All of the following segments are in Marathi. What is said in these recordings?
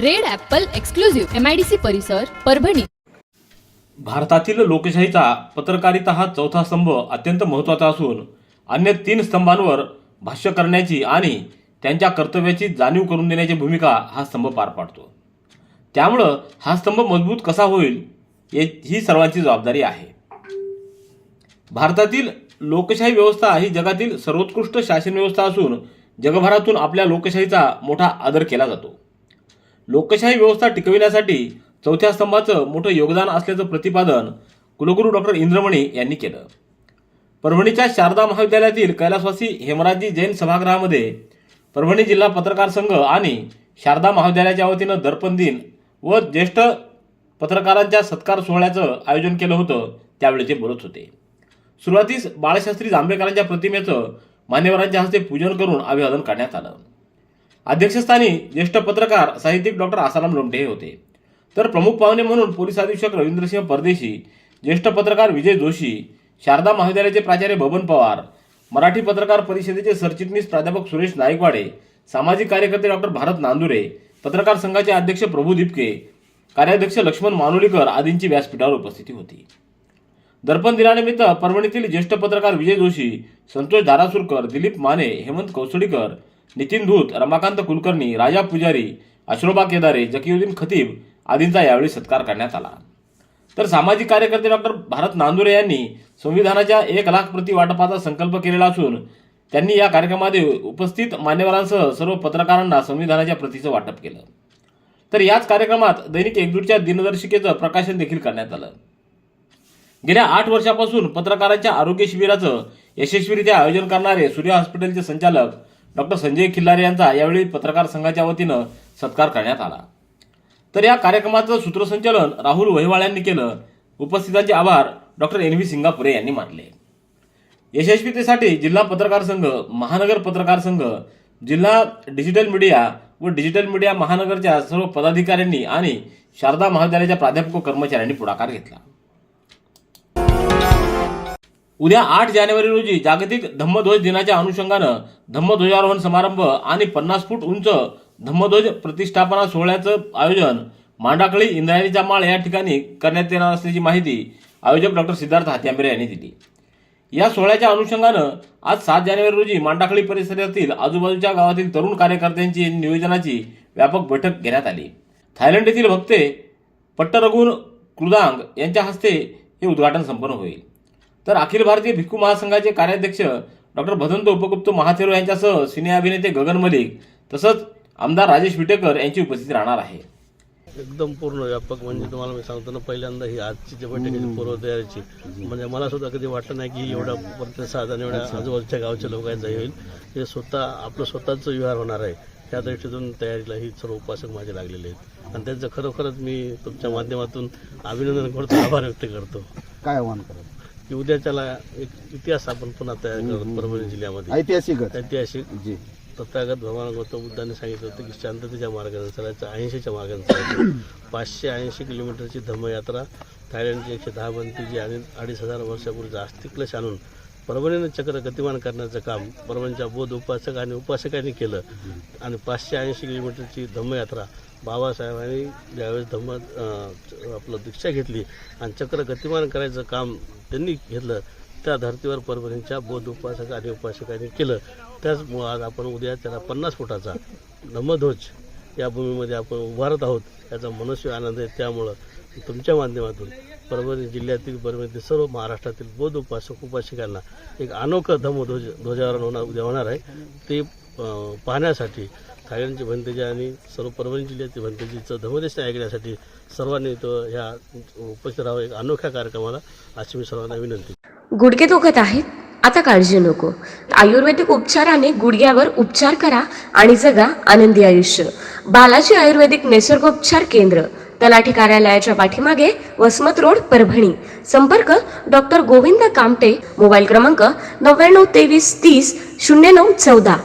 Red apple exclusive MIDC परिसर परभणी. भारतातील लोकशाहीचा पत्रकारिता हा चौथा स्तंभ अत्यंत महत्त्वाचा असून अन्य तीन स्तंभांवर भाष्य करण्याची आणि त्यांच्या कर्तव्याची जाणीव करून देण्याची भूमिका हा स्तंभ पार पाडतो. त्यामुळं हा स्तंभ मजबूत कसा होईल ही सर्वांची जबाबदारी आहे. भारतातील लोकशाही व्यवस्था ही जगातील सर्वोत्कृष्ट शासन व्यवस्था असून जगभरातून आपल्या लोकशाहीचा मोठा आदर केला जातो. लोकशाही व्यवस्था टिकविण्यासाठी चौथ्या स्तंभाचं मोठं योगदान असल्याचं प्रतिपादन कुलगुरू डॉक्टर इंद्रमणी यांनी केलं. परभणीच्या शारदा महाविद्यालयातील कैलासवासी हेमराजी जैन सभागृहामध्ये परभणी जिल्हा पत्रकार संघ आणि शारदा महाविद्यालयाच्या वतीनं दर्पण दिन व ज्येष्ठ पत्रकारांच्या सत्कार सोहळ्याचं आयोजन केलं होतं त्यावेळी ते बोलत होते. सुरुवातीस बाळशास्त्री जांभेकरांच्या प्रतिमेचं मान्यवरांच्या हस्ते पूजन करून अभिवादन करण्यात आलं. अध्यक्षस्थानी ज्येष्ठ पत्रकार साहित्यिक डॉक्टर आसाराम लोमटे हे होते. तर प्रमुख पाहुणे म्हणून पोलीस अधीक्षक रवींद्रसिंह परदेशी ज्येष्ठ पत्रकार विजय जोशी शारदा महाविद्यालयाचे प्राचार्य बबन पवार मराठी पत्रकार परिषदेचे सरचिटणीस प्राध्यापक सुरेश नाईकवाडे सामाजिक कार्यकर्ते डॉक्टर भारत नांदुरे पत्रकार संघाचे अध्यक्ष प्रभू दिपके कार्याध्यक्ष लक्ष्मण मानुलीकर आदींची व्यासपीठावर उपस्थिती होती. दर्पण दिनानिमित्त परभणीतील ज्येष्ठ पत्रकार विजय जोशी संतोष धारासुरकर दिलीप माने हेमंत कौसडीकर नितीन धूत रमाकांत कुलकर्णी राजा पुजारी अश्रोबा केदारे जकीउद्दीन खतीब आदींचा यावेळी सत्कार करण्यात आला. तर सामाजिक कार्यकर्ते डॉक्टर भारत नांदुरे यांनी संविधानाच्या एक लाख प्रति वाटपाचा संकल्प केलेला असून त्यांनी या कार्यक्रमामध्ये उपस्थित मान्यवरांसह सर्व पत्रकारांना संविधानाच्या प्रतीचं वाटप केलं. तर याच कार्यक्रमात दैनिक एकजूटच्या दिनदर्शिकेचं प्रकाशन देखील करण्यात आलं. गेल्या आठ वर्षापासून पत्रकारांच्या आरोग्य शिबिराचं यशस्वीरित्या आयोजन करणारे सूर्य हॉस्पिटलचे संचालक डॉक्टर संजय खिल्लारे यांचा यावेळी पत्रकार संघाच्या वतीनं सत्कार करण्यात आला. तर या कार्यक्रमाचं सूत्रसंचालन राहुल वहिवाळ यांनी केलं. उपस्थितांचे आभार डॉक्टर एन व्ही सिंगापुरे यांनी मानले. यशस्वीतेसाठी जिल्हा पत्रकार संघ महानगर पत्रकार संघ जिल्हा डिजिटल मीडिया व डिजिटल मीडिया महानगरच्या सर्व पदाधिकाऱ्यांनी आणि शारदा महाविद्यालयाच्या प्राध्यापक कर्मचाऱ्यांनी पुढाकार घेतला. उद्या आठ जानेवारी रोजी जागतिक धम्मध्वज दिनाच्या अनुषंगानं धम्मध्वजारोहण समारंभ आणि पन्नास फूट उंच धम्मध्वज प्रतिष्ठापना सोहळ्याचं आयोजन मांडाकळी इंद्रायणीचा माळ या ठिकाणी करण्यात येणार असल्याची माहिती आयोजक डॉक्टर सिद्धार्थ हात्यांबरे यांनी दिली. या सोहळ्याच्या अनुषंगानं आज सात जानेवारी रोजी मांडाकळी परिसरातील आजूबाजूच्या गावातील तरुण कार्यकर्त्यांची नियोजनाची व्यापक बैठक घेण्यात आली. थायलंड येथील भक्ते पट्टरघुन कृदांग यांच्या हस्ते हे उद्घाटन संपन्न होईल. तर अखिल भारतीय भिक्खू महासंघाचे कार्याध्यक्ष डॉक्टर भदंत उपगुप्त महाथेरो यांच्यासह सिने अभिनेते गगन मलिक तसंच आमदार राजेश विटेकर यांची उपस्थिती राहणार आहे. एकदम पूर्ण व्यापक म्हणजे तुम्हाला मी सांगतो ना पहिल्यांदा ही आजची जी बैठकीची पूर्वतयारीची. म्हणजे मला सुद्धा कधी वाटलं नाही की एवढा प्रतिसाद आणि एवढ्या आजूबाजूच्या गावच्या लोकांचा होईल. हे स्वतः आपलं स्वतःचं व्यवहार होणार आहे. त्या दृष्टीतून तयारीला ही सर्व उपासक माझे लागलेले आहेत. आणि त्यांचं खरोखरच मी तुमच्या माध्यमातून अभिनंदन करतो आभार व्यक्त करतो. काय आव्हान करत? की उद्याच्याला एक इतिहास आपण पुन्हा तयार करतो परभणी जिल्ह्यामध्ये. ऐतिहासिकच. ऐतिहासिक. जी. तथागत भगवान गौतम बुद्धाने सांगितलं होतं की शांततेच्या मार्गाने चालायचं ऐंशीच्या मार्गाने चालायचं पाचशे ऐंशी किलोमीटरची धम्मयात्रा थायलंडची एकशे दहा बनतीची आणि अडीच हजार वर्षापूर्वी आस्तिकलश आणून परभणीनं चक्र गतिमान करण्याचं काम परभणीच्या बौद्ध उपासक आणि उपासकांनी केलं. आणि पाचशे ऐंशी किलोमीटरची धम्मयात्रा बाबासाहेबांनी ज्यावेळेस धम्म आपलं दीक्षा घेतली आणि चक्र गतिमान करायचं काम त्यांनी घेतलं त्या धर्तीवर परभणीच्या बौद्ध उपासक आणि उपासकांनी केलं. त्याचमुळं आज आपण उद्या त्याला पन्नास फुटाचा धम्मध्वज या भूमीमध्ये आपण उभारत आहोत. याचा मनस्वी आनंद आहे. त्यामुळं तुमच्या माध्यमातून परभणी जिल्ह्यातील परभणीतील सर्व महाराष्ट्रातील बौद्ध उपासक उपासिकांना एक अनोखं धम्मध्वज ध्वजारोहण होणार उद्या होणार आहे. ते पाहण्यासाठी थायलंडची भंतेजी आणि सर्व परभणी जिल्ह्यातील भंतेजीचं धर्मदेशन ऐकण्यासाठी सर्वांनी तो ह्या उपस्थित राहावं एक अनोख्या कार्यक्रमाला अशी मी सर्वांना विनंती. गुडघे दुखत आहेत? आता काळजी नको. आयुर्वेदिक उपचाराने गुडघ्यावर उपचार करा आणि जगा आनंदी आयुष्य. बालाजी आयुर्वेदिक निसर्गोपचार केंद्र तलाठी कार्यालयाच्या पाठीमागे वसमत रोड परभणी. संपर्क डॉक्टर गोविंद कामटे मोबाईल क्रमांक नव्याण्णव तेवीस तीस शून्य नऊ चौदा.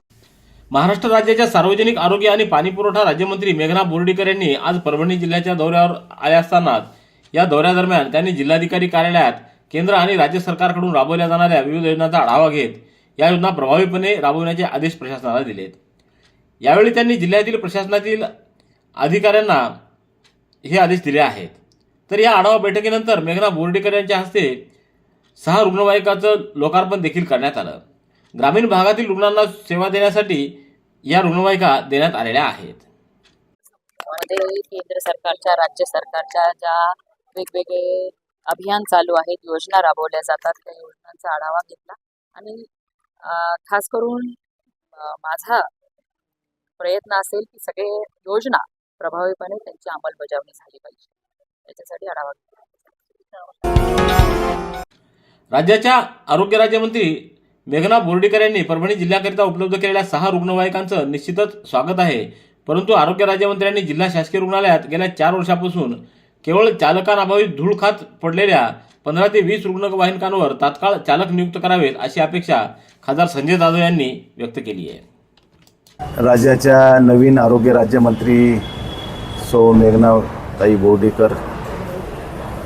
महाराष्ट्र राज्याच्या सार्वजनिक आरोग्य आणि पाणीपुरवठा राज्यमंत्री मेघना बोर्डीकर यांनी आज परभणी जिल्ह्याच्या दौऱ्यावर आल्या असताना या दौऱ्यादरम्यान त्यांनी जिल्हाधिकारी कार्यालयात केंद्र आणि राज्य सरकारकडून राबवल्या जाणाऱ्या विविध योजनांचा आढावा घेत या योजना प्रभावीपणे राबवण्याचे आदेश प्रशासनाला दिलेत. यावेळी त्यांनी जिल्ह्यातील प्रशासनातील अधिकाऱ्यांना हे आदेश दिले आहेत. तर या आढावा बैठकीनंतर मेघना बोर्डीकर यांच्या हस्ते सहा रुग्णवाहिकाचं लोकार्पण देखील करण्यात आलं. ग्रामीण भागातील रुग्णांना सेवा देण्यासाठी या रुग्णवाहिका देण्यात आलेल्या आहेत. मध्ये केंद्र सरकारच्या राज्य सरकारच्या ज्या वेगवेगळे अभियान चालू आहेत योजना राबवल्या जातात त्या योजनांचा आढावा घेतला. आणि खास करून माझा प्रयत्न असेल की सगळे योजना प्रभावीपणे त्यांची अंमलबजावणी झाली पाहिजे. त्याच्यासाठी आढावा घेतला. राज्याच्या आरोग्य राज्यमंत्री मेघना बोर्डीकर यांनी परभणी जिल्ह्याकरिता उपलब्ध केलेल्या सहा रुग्णवाहिकांचं निश्चितच स्वागत आहे. परंतु आरोग्य राज्यमंत्र्यांनी जिल्हा शासकीय रुग्णालयात गेल्या चार वर्षापासून केवळ चालकांअभावी धूळ खात पडलेल्या पंधरा ते वीस रुग्णवाहिकांवर तात्काळ चालक नियुक्त करावेत अशी अपेक्षा खासदार संजय जाधव यांनी व्यक्त केली आहे. राज्याच्या नवीन आरोग्य राज्यमंत्री सौ मेघनाताई बोर्डीकर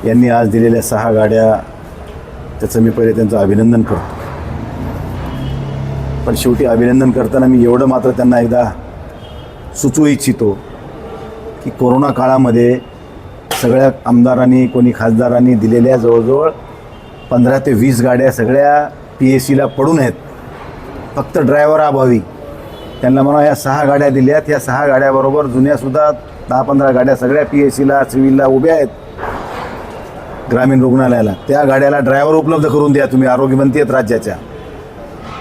यांनी आज दिलेल्या सहा गाड्या त्याचं मी पहिले त्यांचं अभिनंदन करतो. पण शेवटी अभिनंदन करताना मी एवढं मात्र त्यांना एकदा सुचवू इच्छितो की कोरोना काळामध्ये सगळ्या आमदारांनी कोणी खासदारांनी दिलेल्या जवळजवळ पंधरा ते वीस गाड्या सगळ्या पी एस सीला पडून आहेत. फक्त ड्रायव्हर अभावी. त्यांना म्हणा या सहा गाड्या दिल्यात. या सहा गाड्याबरोबर जुन्यासुद्धा दहा पंधरा गाड्या सगळ्या पी एस सीला सिव्हिलला उभ्या आहेत. ग्रामीण रुग्णालयाला. त्या गाड्याला ड्रायव्हर उपलब्ध करून द्या. तुम्ही आरोग्यमंत्री आहेत राज्याच्या.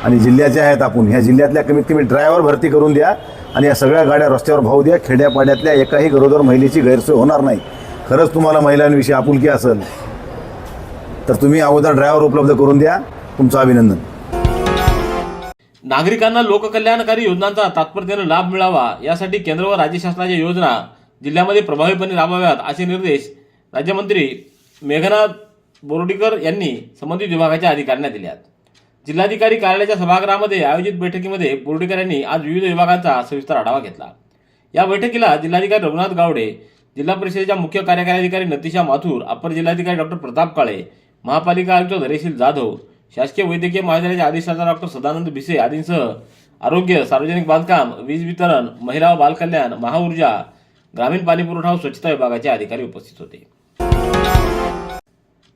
आणि जिल्ह्याच्या आहेत आपण. ह्या जिल्ह्यातल्या कमीत कमी ड्रायव्हर भरती करून द्या आणि या सगळ्या गाड्या रस्त्यावर भाऊ द्या खेड्यापाड्यातल्या एकाही गरोदर महिलेची गैरसोय होणार नाही. खरंच तुम्हाला महिलांविषयी आपुलकी असेल तर तुम्ही अगोदर ड्रायव्हर उपलब्ध करून द्या. तुमचं अभिनंदन. नागरिकांना लोककल्याणकारी योजनांचा तात्पर्यानं लाभ मिळावा यासाठी केंद्र व राज्य शासनाच्या योजना जिल्ह्यामध्ये प्रभावीपणे राबवाव्यात असे निर्देश राज्यमंत्री मेघना बोर्डीकर यांनी संबंधित विभागाच्या अधिकाऱ्यांना दिले आहेत. जिल्हाधिकारी कार्यालयाच्या सभागृहामध्ये आयोजित बैठकीमध्ये बोर्डीकर यांनी आज विविध विभागांचा सविस्तर आढावा घेतला. या बैठकीला जिल्हाधिकारी रघुनाथ गावडे जिल्हा परिषदेच्या मुख्य कार्यकारी अधिकारी नतिशा माथूर अपर जिल्हाधिकारी डॉक्टर प्रताप काळे महापालिका आयुक्त धरेशील जाधव शासकीय वैद्यकीय महाविद्यालयाचे अधिष्ठाता डॉक्टर सदानंद भिसे आदींसह आरोग्य सार्वजनिक बांधकाम वीज वितरण महिला व बालकल्याण महाऊर्जा ग्रामीण पाणीपुरवठा व स्वच्छता विभागाचे अधिकारी उपस्थित होते.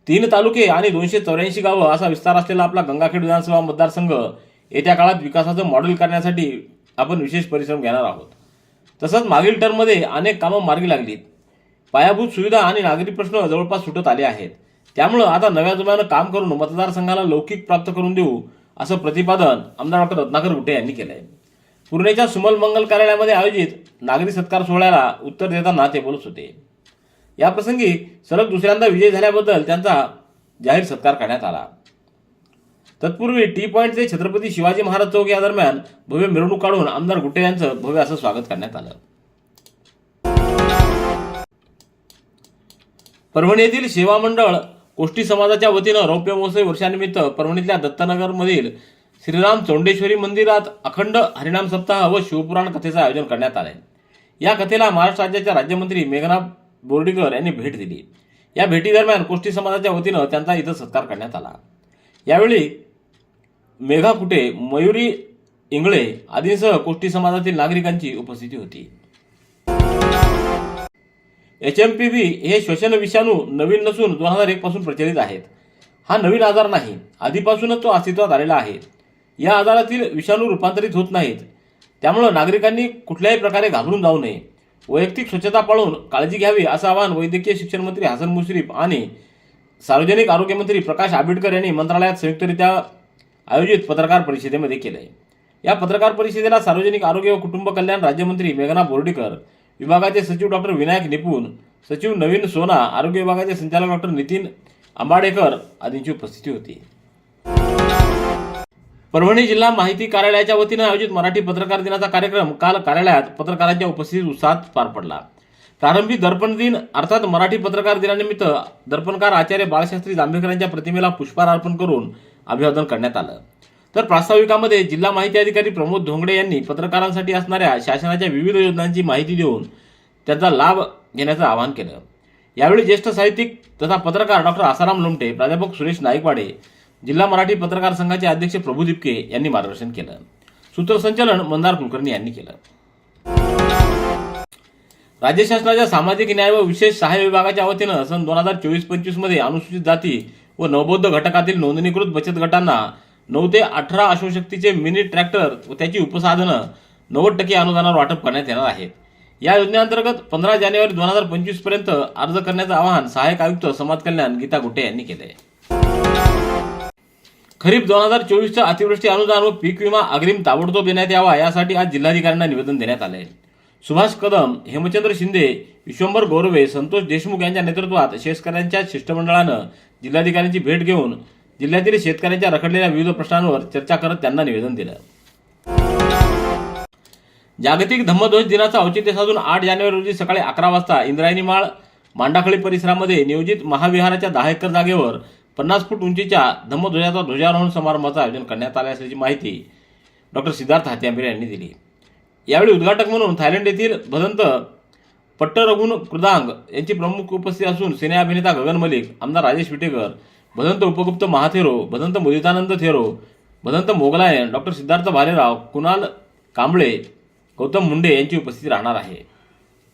तीन तालुके आणि दोनशे चौऱ्याऐंशी गावं असा विस्तार असलेला आपला गंगाखेड विधानसभा मतदारसंघ येत्या काळात विकासाचं मॉडेल करण्यासाठी आपण विशेष परिश्रम घेणार आहोत. तसंच मागील टर्ममध्ये अनेक कामं मार्गी लागलीत. पायाभूत सुविधा आणि नागरी प्रश्न जवळपास सुटत आले आहेत. त्यामुळं आता नव्या जुन्यानं काम करून मतदारसंघाला लौकिक प्राप्त करून देऊ असं प्रतिपादन आमदार डॉक्टर रत्नाकर गुटे यांनी केलं आहे पुणेच्या सुमल मंगल कार्यालयामध्ये आयोजित नागरी सत्कार सोहळ्याला उत्तर देताना ते बोलत होते. याप्रसंगी सलग दुसऱ्यांदा विजय झाल्याबद्दल त्यांचा जाहीर सत्कार करण्यात आला. तत्पूर्वी टी पॉईंट ते छत्रपती शिवाजी महाराज चौक या दरम्यान भव्य मिरवणूक काढून आमदार गुट्टे यांचं भव्य असं स्वागत करण्यात आलं. परभणी येथील सेवा मंडळ कोष्टी समाजाच्या वतीनं रौप्य महोत्सवी वर्षानिमित्त परभणीतल्या दत्तनगरमधील श्रीराम चौंडेश्वरी मंदिरात अखंड हरिनाम सप्ताह व शिवपुराण कथेचं आयोजन करण्यात आलंय. या कथेला महाराष्ट्र राज्याच्या राज्यमंत्री मेघना बोर्डीकर यांनी भेट दिली. या भेटीदरम्यान कोष्टी समाजाच्या वतीनं त्यांचा इथं सत्कार करण्यात आला. यावेळी मेघा कुटे मयुरी इंगळे आदींसह कोष्टी समाजातील नागरिकांची उपस्थिती होती. एच एम पी व्ही हे श्वसन विषाणू नवीन नसून दोन हजार एक पासून प्रचलित आहेत. हा नवीन आजार नाही. आधीपासूनच तो अस्तित्वात आलेला आहे. या आजारातील विषाणू रूपांतरित होत नाहीत. त्यामुळं नागरिकांनी कुठल्याही प्रकारे घाबरून जाऊ नये. वैयक्तिक स्वच्छता पाळून काळजी घ्यावी असं आवाहन वैद्यकीय शिक्षण मंत्री हसन मुश्रीफ आणि सार्वजनिक आरोग्य मंत्री प्रकाश आंबेडकर यांनी मंत्रालयात संयुक्तरित्या आयोजित पत्रकार परिषदेमध्ये केलं आहे या पत्रकार परिषदेला सार्वजनिक आरोग्य व कुटुंब कल्याण राज्यमंत्री मेघना बोर्डीकर विभागाचे सचिव डॉक्टर विनायक निपुण सचिव नवीन सोना आरोग्य विभागाचे संचालक डॉक्टर नितीन आंबाडेकर आदींची उपस्थिती होती. परभणी जिल्हा माहिती कार्यालयाच्या वतीनं आयोजित मराठी पत्रकार दिनाचा कार्यक्रम काल कार्यालयात पत्रकारांच्या उपस्थितीत उत्साहात पार पडला. प्रारंभी दर्पण दिन अर्थात मराठी पत्रकार दिनानिमित्त दर्पणकार आचार्य बाळशास्त्री जांभेकरांच्या प्रतिमेला पुष्पहार अर्पण करून अभिवादन करण्यात आलं. तर प्रास्ताविकामध्ये जिल्हा माहिती अधिकारी प्रमोद धोंगडे यांनी पत्रकारांसाठी असणाऱ्या शासनाच्या विविध योजनांची माहिती देऊन त्यांचा लाभ घेण्याचं आवाहन केलं. यावेळी ज्येष्ठ साहित्यिक तथा पत्रकार डॉक्टर आसाराम लोमटे प्राध्यापक सुरेश नाईकवाडे जिल्हा मराठी पत्रकार संघाचे अध्यक्ष प्रभू दिपके यांनी मार्गदर्शन केलं. सूत्रसंचालन मंदार कुलकर्णी यांनी केलं. राज्य शासनाच्या सामाजिक न्याय व विशेष सहाय्य विभागाच्या वतीनं सन दोन हजार चोवीस पंचवीसमध्ये अनुसूचित जाती व नवबौद्ध घटकातील नोंदणीकृत बचत गटांना नऊ ते अठरा अश्वशक्तीचे मिनी ट्रॅक्टर व त्याची उपसाधनं नव्वद टक्के अनुदानावर वाटप करण्यात येणार आहेत या योजनेअंतर्गत पंधरा जानेवारी दोन हजार पंचवीसपर्यंत अर्ज करण्याचं आवाहन सहाय्यक आयुक्त समाज कल्याण गीता गुट्टे यांनी केलं आहे खरीप दोन हजार चोवीसचं अतिवृष्टी अनुदान व पीक विमा अग्रिम ताबडतोब देण्यात यावा यासाठी आज जिल्हाधिकाऱ्यांना निवेदन देण्यात आले आहे सुभाष कदम हेमचंद्र शिंदे विश्वंभर गोरवे संतोष देशमुख यांच्या नेतृत्वात शेतकऱ्यांच्या शिष्टमंडळानं जिल्हाधिकाऱ्यांची भेट घेऊन जिल्ह्यातील शेतकऱ्यांच्या रखडलेल्या विविध प्रश्नांवर चर्चा करत त्यांना निवेदन दिलं. जागतिक धम्मध्वज दिनाचं औचित्य साधून आठ जानेवारी रोजी सकाळी अकरा वाजता इंद्रायणी माळ मांडाखळी परिसरामध्ये नियोजित महाविहाराच्या दहा एकर जागेवर पन्नास फूट उंचीच्या धम्मध्वजाचा ध्वजारोहण समारंभाचं आयोजन करण्यात आले असल्याची माहिती डॉक्टर सिद्धार्थ हात्यांबेरे यांनी दिली. यावेळी उद्घाटक म्हणून थायलंड येथील भदंत पट्टरघुन कृदांग यांची प्रमुख उपस्थिती असून सिने अभिनेता गगन मलिक आमदार राजेश विटेकर भदंत उपगुप्त महाथेरो भदंत मुदितानंद थेरो भदंत मोगलायन डॉक्टर सिद्धार्थ भालेराव कुणाल कांबळे गौतम मुंडे यांची उपस्थिती राहणार आहे.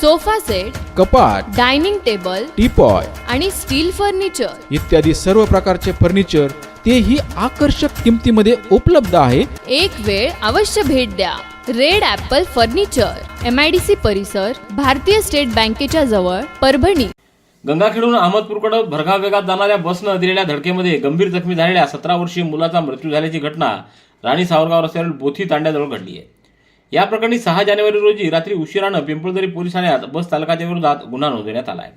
sofa set कपाट डायनिंग टेबल टीपॉय आणि स्टील फर्निचर. इत्यादी सर्व प्रकारचे फर्निचर तेही आकर्षक किमतीमध्ये उपलब्ध आहे. एक वेळ अवश्य भेट द्या. Red apple furniture M I D C परिसर भारतीय स्टेट बँकेच्या जवळ परभणी. गंगाखेडून अहमदपूरकडे भरधाव वेगात जाणाऱ्या बसनं दिलेल्या धडकेमध्ये गंभीर जखमी झालेल्या सतरा वर्षीय मुलाचा मृत्यू झाल्याची घटना राणी सावरगाव रस्त्यावरील बोथी तांड्याजवळ घडली आहे. या प्रकरणी सहा जानेवारी रोजी रात्री उशिरानं पिंपळदरी पोलीस ठाण्यात बस चालकाच्या विरोधात गुन्हा नोंदवण्यात आला आहे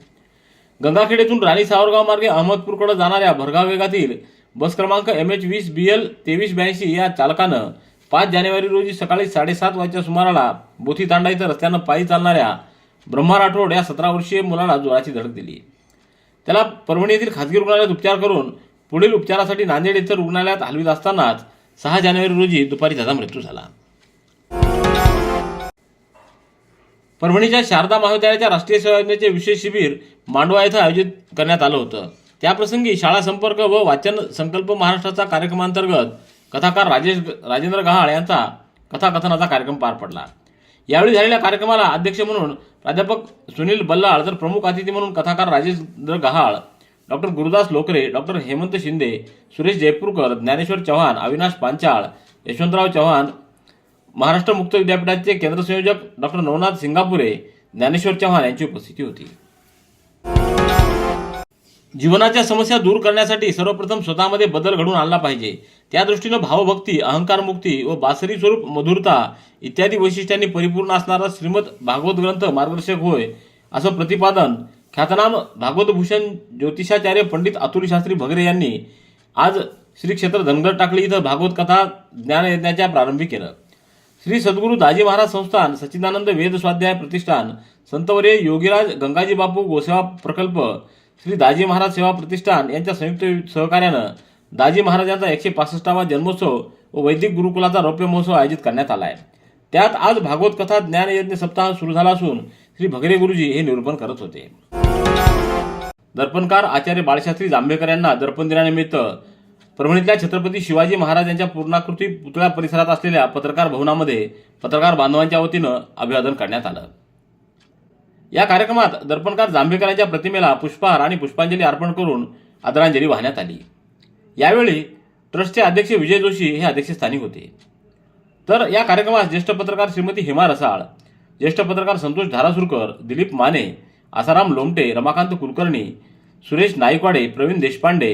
गंगाखेड राणी सावरगाव मार्गे अहमदपूरकडे जाणाऱ्या भरगाव वेगातील बस क्रमांक एम एच वीस बी एल तेवीस ब्याऐंशी या चालकानं पाच जानेवारी रोजी सकाळी साडेसात वाजच्या सुमाराला बोथीतांडा इथं रस्त्यानं पायी चालणाऱ्या ब्रह्मा राठोड या सतरा वर्षीय मुलाला जोराची धडक दिली. त्याला परभणी येथील खासगी रुग्णालयात उपचार करून पुढील उपचारासाठी नांदेड येथील रुग्णालयात हलवीत असतानाच सहा जानेवारी रोजी दुपारी त्याचा मृत्यू झाला. परभणीच्या शारदा महाविद्यालयाच्या राष्ट्रीय सेवा योजनेचे विशेष शिबिर मांडवा येथे आयोजित करण्यात आलं होतं. त्याप्रसंगी शाळा संपर्क व वाचन संकल्प महाराष्ट्राचा कार्यक्रमांतर्गत कथाकार राजेश राजेंद्र गहाळ यांचा कथाकथनाचा कार्यक्रम पार पडला. यावेळी झालेल्या कार्यक्रमाला अध्यक्ष म्हणून प्राध्यापक सुनील बल्लाळ तर प्रमुख अतिथी म्हणून कथाकार राजेंद्र गहाळ डॉक्टर गुरुदास लोकरे डॉक्टर हेमंत शिंदे सुरेश जयपूरकर ज्ञानेश्वर चव्हाण अविनाश पांचाळ यशवंतराव चव्हाण महाराष्ट्र मुक्त विद्यापीठाचे केंद्र संयोजक डॉक्टर नवनाथ सिंगापुरे ज्ञानेश्वर चव्हाण यांची उपस्थिती होती. जीवनाच्या समस्या दूर करण्यासाठी सर्वप्रथम स्वतःमध्ये बदल घडून आणला पाहिजे. त्या दृष्टीनं भावभक्ती अहंकारमुक्ती व बासरी स्वरूप मधुरता इत्यादी वैशिष्ट्यांनी परिपूर्ण असणारा श्रीमद भागवत ग्रंथ मार्गदर्शक होय असं प्रतिपादन ख्यातनाम भागवतभूषण ज्योतिषाचार्य पंडित अतुल शास्त्री भगरे यांनी आज श्री क्षेत्र धनगर टाकळी इथं भागवत कथा ज्ञानयज्ञाच्या प्रारंभी केलं. श्री सद्गुरू दाजी महाराज संस्थान सच्चिदानंद वेद स्वाध्याय प्रतिष्ठान संतवर्य योगीराज गंगाजी बापू गोसेवा प्रकल्प श्री दाजी महाराज सेवा प्रतिष्ठान यांच्या संयुक्त सहकार्यानं दाजी महाराजांचा एकशे पासष्टावा जन्मोत्सव व वैदिक गुरुकुलाचा रौप्य महोत्सव आयोजित करण्यात आला आहे त्यात आज भागवत कथा ज्ञान यज्ञ सप्ताह सुरू झाला असून श्री भगरे गुरुजी हे निरूपण करत होते. दर्पणकार आचार्य बाळशास्त्री जांभेकर यांना दर्पण दिनानिमित्त परभणीतल्या छत्रपती शिवाजी महाराज यांच्या पूर्णाकृती पुतळ्या परिसरात असलेल्या पत्रकार भवनामध्ये पत्रकार बांधवांच्या वतीनं अभिवादन करण्यात आलं. या कार्यक्रमात दर्पणकार जांभेकरांच्या प्रतिमेला पुष्पहार आणि पुष्पांजली अर्पण करून आदरांजली वाहण्यात आली. यावेळी ट्रस्टचे अध्यक्ष विजय जोशी हे अध्यक्षस्थानी होते. तर या कार्यक्रमात ज्येष्ठ पत्रकार श्रीमती हेमा रसाळ ज्येष्ठ पत्रकार संतोष धारासुरकर दिलीप माने आसाराम लोमटे रमाकांत कुलकर्णी सुरेश नाईकवाडे प्रवीण देशपांडे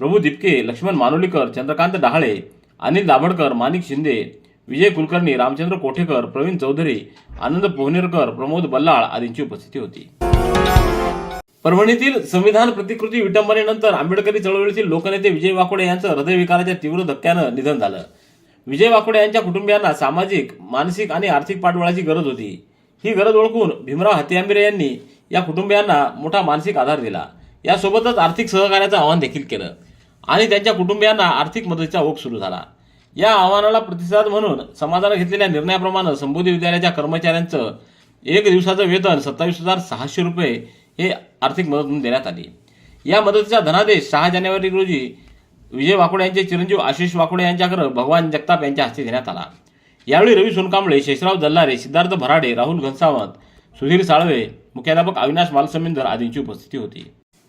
प्रभू दिपके लक्ष्मण मानोलीकर चंद्रकांत डहाळे अनिल दाभडकर माणिक शिंदे विजय कुलकर्णी रामचंद्र कोठेकर प्रवीण चौधरी आनंद पोहनेरकर प्रमोद बल्लाळ आदींची उपस्थिती होती. परभणीतील संविधान प्रतिकृती विटंबनेनंतर आंबेडकरी चळवळीतील लोकनेते विजय वाकोडे यांचं हृदयविकाराच्या तीव्र धक्क्यानं निधन झालं. विजय वाकोडे यांच्या कुटुंबियांना सामाजिक मानसिक आणि आर्थिक पाठबळाची गरज होती. ही गरज ओळखून भीमराव हत्यांबिरे यांनी या कुटुंबियांना मोठा मानसिक आधार दिला. यासोबतच आर्थिक सहकार्याचं आवाहन देखील केलं. आणि त्यांच्या कुटुंबियांना आर्थिक मदतीचा ओघ सुरू झाला. या आव्हानाला प्रतिसाद म्हणून समाजानं घेतलेल्या निर्णयाप्रमाणे संबोधी विद्यालयाच्या कर्मचाऱ्यांचं एक दिवसाचं वेतन सत्तावीस हजार सहाशे रुपये हे आर्थिक मदत म्हणून देण्यात आली. या मदतीचा धनादेश सहा जानेवारी रोजी विजय वाकोडे यांचे चिरंजीव आशिष वाकोडे यांच्याकडे भगवान जगताप यांच्या हस्ते देण्यात आला. यावेळी रवी सोनकांबळे शेषराव दल्लारे सिद्धार्थ भराडे राहुल घनसावंत सुधीर साळवे मुख्याध्यापक अविनाश मालसमिंदर आदींची उपस्थिती होती.